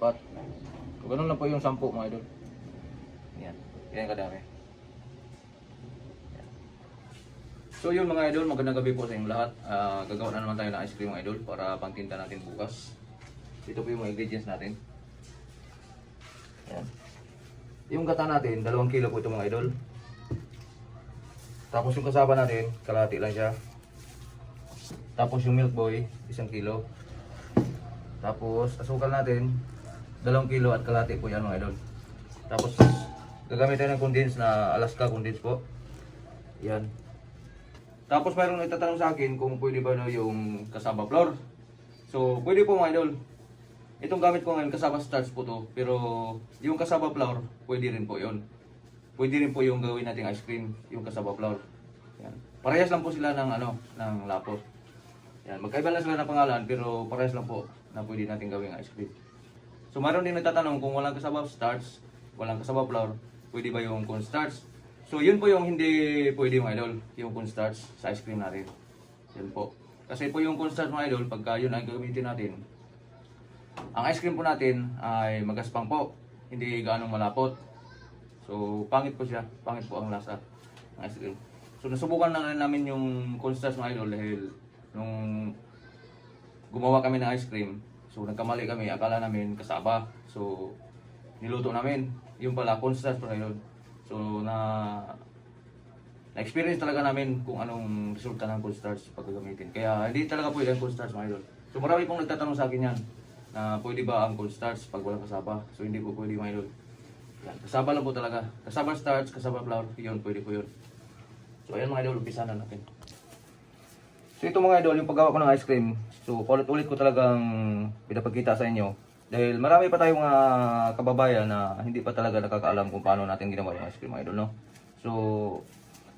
apat. So, ganun lang po yung sampu mga idol. Yan. Yan kadami. Yan. So yun mga idol, magandang gabi po sa inyong lahat. Ah, gagawa na naman tayo ng ice cream mga idol para pangtinta natin bukas. Ito po yung mga ingredients natin. Yan. Yung gata natin, dalawang kilo po ito mga idol. Tapos yung kasama natin, kalahati lang siya. Tapos yung milk boy, isang kilo. Tapos asukal natin, dalawang kilo at kalahati po yan mga idol. Tapos gagamit tayo ng condense na Alaska condense po. Yan. Tapos mayroong nagtatanong sa akin kung pwede ba na yung kasaba flour. So pwede po mga idol. Itong gamit ko ngayon kasaba starch po to. Pero yung kasaba flour, pwede rin po yon. Pwede rin po yung gawin nating ice cream, yung kasaba flour. Yan. Parehas lang po sila ng ano, ng lapot. Yan, magkaiba lang sila ng pangalan pero parehas lang po na pwede natin gawing ice cream. So mayroon din nagtatanong kung walang kasaba starch, walang kasaba flour, pwede ba yung cornstarch? So yun po yung hindi pwede yung idol, yung cornstarch sa ice cream natin. Yun po. Kasi po yung cornstarch mga idol, pagka yun ang gagamitin natin, ang ice cream po natin ay magaspang po, hindi gaanong malapot. So pangit po siya, pangit po ang lasa ng ice cream. So nasubukan na namin yung cornstarch mga idol dahil nung gumawa kami ng ice cream, so nagkamali kami, akala namin kasaba. So niluto namin, yung pala cornstarch po na yun. So na na-experience talaga namin kung anong resulta ng cornstarch pag gagamitin. Kaya hindi talaga pwede ang cornstarch mga idol. So marami pong nagtatanong sa akin yan na pwede ba ang cornstarch pag walang kasaba. So hindi po pwede mga idol. Kasaba lang po talaga. Kasaba starch, kasaba flour, yun, pwede po yun. So ayan mga idol, umpisa na natin. So ito mga idol, yung paggawa ko ng ice cream, so ulit-ulit ko talagang pinapagkita sa inyo. Dahil marami pa tayong mga kababayan na hindi pa talaga nakakaalam kung paano natin ginawa yung ice cream mga idol, no? So,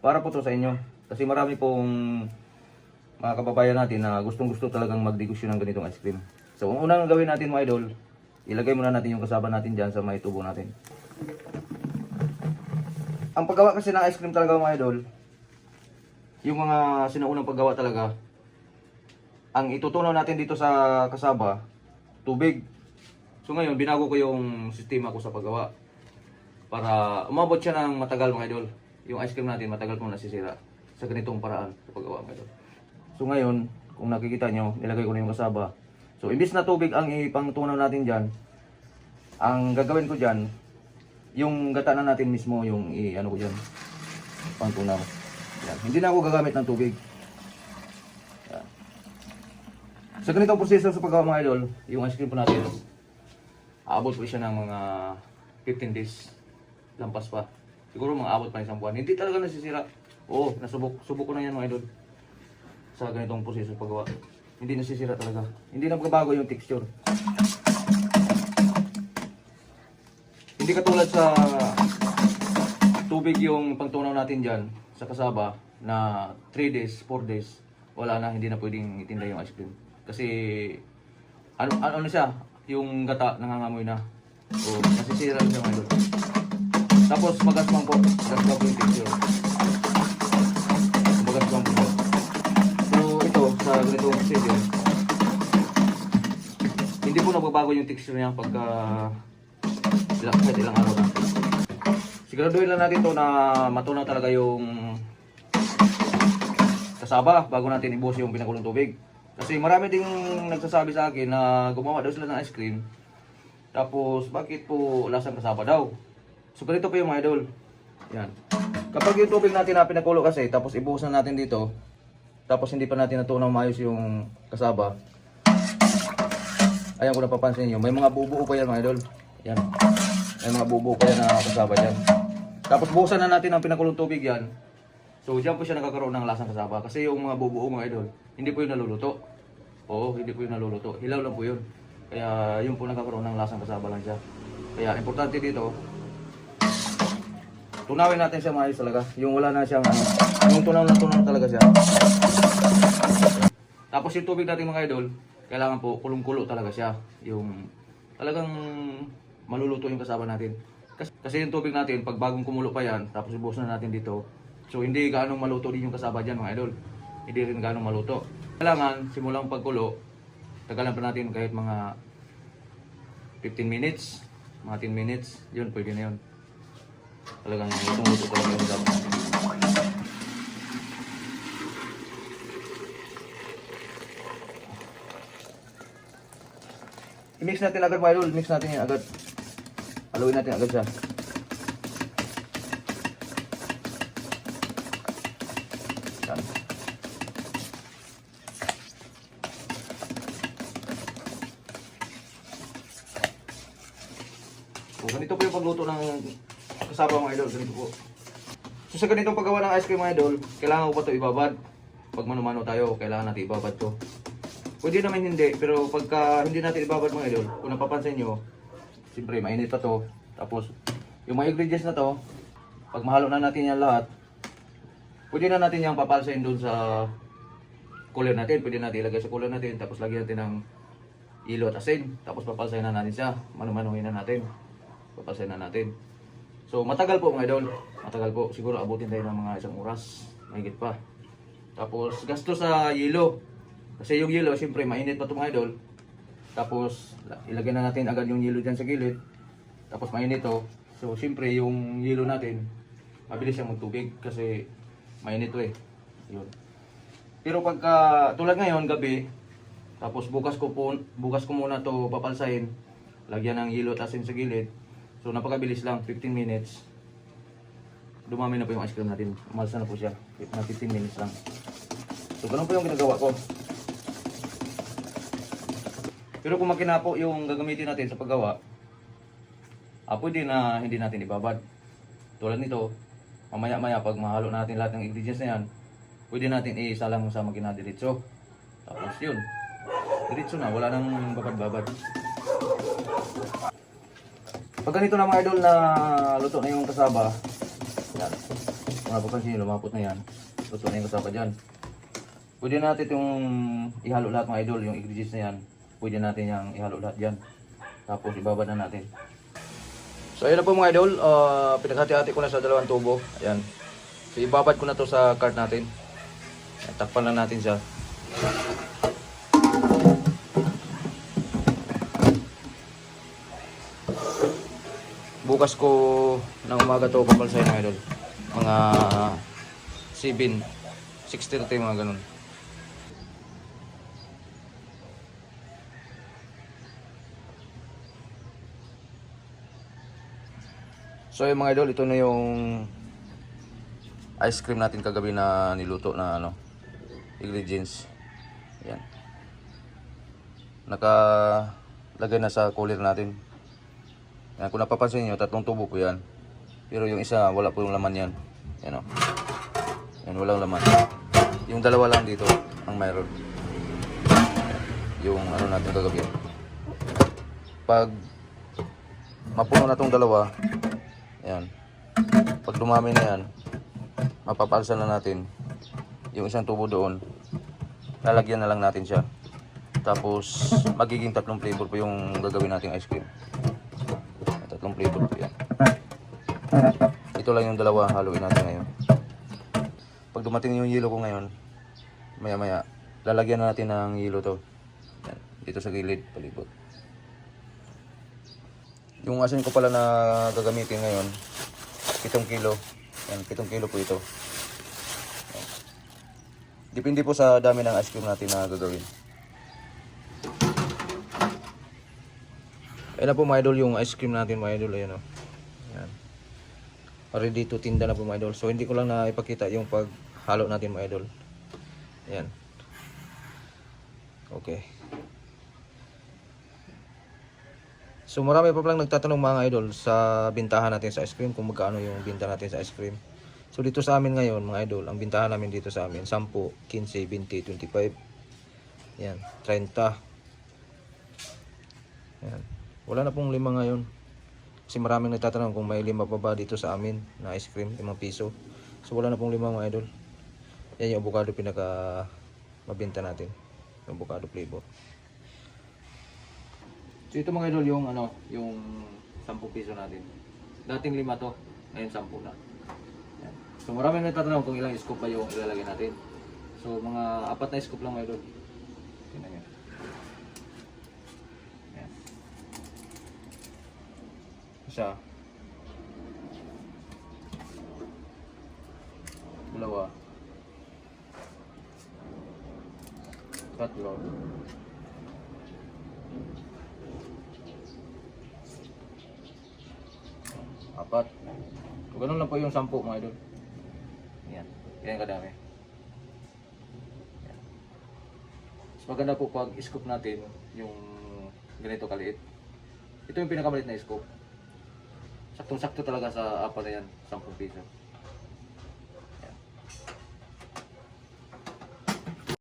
para po to sa inyo. Kasi marami pong mga kababayan natin na gustong gusto talagang magdegosyo ng ganitong ice cream. So, ang unang gawin natin mga idol, ilagay muna natin yung kasaba natin dyan sa may tubo natin. Ang paggawa kasi ng ice cream talaga mga idol, yung mga sinaunang paggawa talaga, ang itutunaw natin dito sa kasaba, tubig. So ngayon, binago ko yung sistema ko sa paggawa. Para umabot siya ng matagal mga idol. Yung ice cream natin matagal pong nasisira sa ganitong paraan sa paggawa mga idol. So ngayon, kung nakikita nyo, nilagay ko na yung kasaba. So imbis na tubig ang ipangtunaw natin dyan, ang gagawin ko dyan, yung gata na natin mismo, yung i ano ko dyan, pangtunaw. Yan. Hindi na ako gagamit ng tubig. Yan. Sa ganitong proseso sa paggawa mga idol, yung ice cream po natin, aabot po siya ng mga 15 days. Lampas pa. Siguro mga abot pa ng isang buwan. Hindi talaga nasisira. Oo, nasubok subok ko na yan mga idol. Sa ganitong proseso paggawa. Hindi nasisira talaga. Hindi na magbabago yung texture. Hindi katulad sa tubig yung pangtunaw natin dyan sa kasaba na 3 days, 4 days, wala na, hindi na pwedeng itinda yung ice cream. Kasi, ano, ano, ano siya, yung gata nangangamoy na. O, nasisira siya mga idol. Tapos, magasmang po. Magasmang po yung texture. Magasmang po. So, ito, sa ganitong procedure, hindi po nagbabago yung texture niya pagka ilang, kahit ilang araw na. Siguraduhin lang natin to na matunaw talaga yung kasaba bago natin ibuhos yung pinakulong tubig. Kasi marami ding nagsasabi sa akin na gumawa daw sila ng ice cream. Tapos bakit po lasang kasaba daw? So ganito po yung idol. Yan. Kapag yung tubig natin na pinakulo kasi tapos ibuhos na natin dito tapos hindi pa natin natunaw maayos yung kasaba. Ayan kung napapansin niyo, may mga bubuo pa yan mga idol. Yan. May mga bubuo pa yan na kasaba dyan. Tapos buhusan na natin ang pinakulong tubig yan. So diyan po siya nagkakaroon ng lasang kasaba. Kasi yung mga bubuo mga idol, hindi po yung naluluto. Oo, hindi po yung naluluto. Hilaw lang po yun. Kaya yun po nagkakaroon ng lasang kasaba lang siya. Kaya importante dito, tunawin natin siya maayos talaga. Yung wala na siyang ano, yung tunaw na tunaw talaga siya. Tapos yung tubig natin mga idol, kailangan po kulong-kulo talaga siya. Yung talagang maluluto yung kasama natin. Kasi, yung tubig natin, pag bagong kumulo pa yan, tapos ibuhos na natin dito, so hindi gaano maluto din yung kasama dyan mga idol. Hindi rin gaano maluto. Kailangan, simulang pagkulo, tagalan pa natin kahit mga 15 minutes, mga 10 minutes, yun, pwede na yun. Talagang lutong-luto talaga yung dapat. I-mix natin agad mga idol, mix natin yan agad. Haluin natin agad siya. Yan. So, ganito po yung pagluto ng kasaba mga idol, ganito po. So sa ganitong paggawa ng ice cream mga idol, kailangan ko pa ito ibabad. Pag mano-mano tayo, kailangan natin ibabad to. Pwede naman hindi, pero pagka hindi natin ibabad mga idol, kung napapansin nyo, siyempre mainit pa to. Tapos, yung mga ingredients na to, pag mahalo na natin yan lahat, pwede na natin yung papalsain doon sa cooler natin. Pwede natin ilagay sa cooler natin, tapos lagyan natin ng ilo at asin. Tapos papalsain na natin siya, mano-manuhin na natin. Papalsain na natin. So matagal po mga idol, matagal po. Siguro abutin tayo ng mga isang oras, mahigit pa. Tapos gasto sa yelo. Kasi yung yelo, siyempre mainit pa ito mga idol. Tapos la- ilagay na natin agad yung yelo dyan sa gilid. Tapos mainit to. So siyempre yung yelo natin, mabilis siyang magtubig kasi mainit to eh. Yun. Pero pagka tulad ngayon gabi, tapos bukas ko po bukas ko muna to papalsahin. Lagyan ng yelo at sa gilid. So napakabilis lang, 15 minutes. Dumami na po yung ice cream natin. Umalsa na po siya. Na 15 minutes lang. So ganun po yung ginagawa ko. Pero kung makina po yung gagamitin natin sa paggawa, ah, pwede na hindi natin ibabad. Tulad nito, mamaya-maya pag mahalo natin lahat ng ingredients na yan, pwede natin isalang sa makina diretso. Tapos yun, diretso na, wala nang babad-babad. Pag ganito na mga idol na luto na yung kasaba, yan. Kung napapansin nyo, lumapot na yan. Luto na yung kasaba dyan. Pwede natin itong ihalo lahat mga idol, yung ingredients na yan. Pwede natin yung ihalo lahat dyan. Tapos ibabad na natin. So ayun na po mga idol, uh, pinaghati-hati ko na sa dalawang tubo. Ayan. So ibabad ko na to sa cart natin. Ayan, Takpan lang natin siya. Bukas ko ng umaga to papalsay mga idol. Mga 7, 6.30 mga ganun. So yung mga idol, ito na yung ice cream natin kagabi na niluto na ano, ingredients. Yan. Nakalagay na sa cooler natin. Yan, kung napapansin nyo, tatlong tubo po yan. Pero yung isa, wala po yung laman yan. Yan o. Yan, walang laman. Yung dalawa lang dito, ang mayroon. Yung ano natin kagabi. Pag mapuno na tong dalawa, yan. Pag dumami na yan, mapapalsa na natin yung isang tubo doon. Lalagyan na lang natin siya. Tapos, magiging tatlong flavor po yung gagawin nating ice cream. Tatlong flavor po yan. Ito lang yung dalawa haluin natin ngayon. Pag dumating yung yelo ko ngayon, maya maya, lalagyan na natin ng yelo to. Dito sa gilid, palibot. Yung asin ko pala na gagamitin ngayon, 7 kilo. Yan, 7 kilo po ito. Yan. Depende po sa dami ng ice cream natin na gagawin. Ayan na po mga idol yung ice cream natin mga idol. Ayan o. Ayan. Ready to tinda na po mga idol. So hindi ko lang na ipakita yung paghalo natin mga idol. Ayan. Okay. So marami pa palang nagtatanong mga idol sa bintahan natin sa ice cream kung magkano yung binta natin sa ice cream. So dito sa amin ngayon mga idol, ang bintahan namin dito sa amin 10, 15, 20, 25. Yan, 30. Yan. Wala na pong lima ngayon. Kasi maraming nagtatanong kung may lima pa ba dito sa amin na ice cream, 5 piso. So wala na pong lima mga idol. Yan yung avocado pinaka mabenta natin. Yung avocado flavor. So ito mga idol yung ano, yung 10 piso natin. Dating lima to, ngayon 10 na. So maraming nagtatanong kung ilang scoop pa yung ilalagay natin. So mga apat na scoop lang mga idol. Tingnan nyo. Yan. Isa. Dalawa. Tatlo. Apat. So, ganun lang po yung sampu mga idol. Yan. Yan kadami. Yan. Mas maganda po pag scoop natin yung ganito kaliit. Ito yung pinakamaliit na scoop. Saktong-sakto talaga sa apat na yan, 10 piso.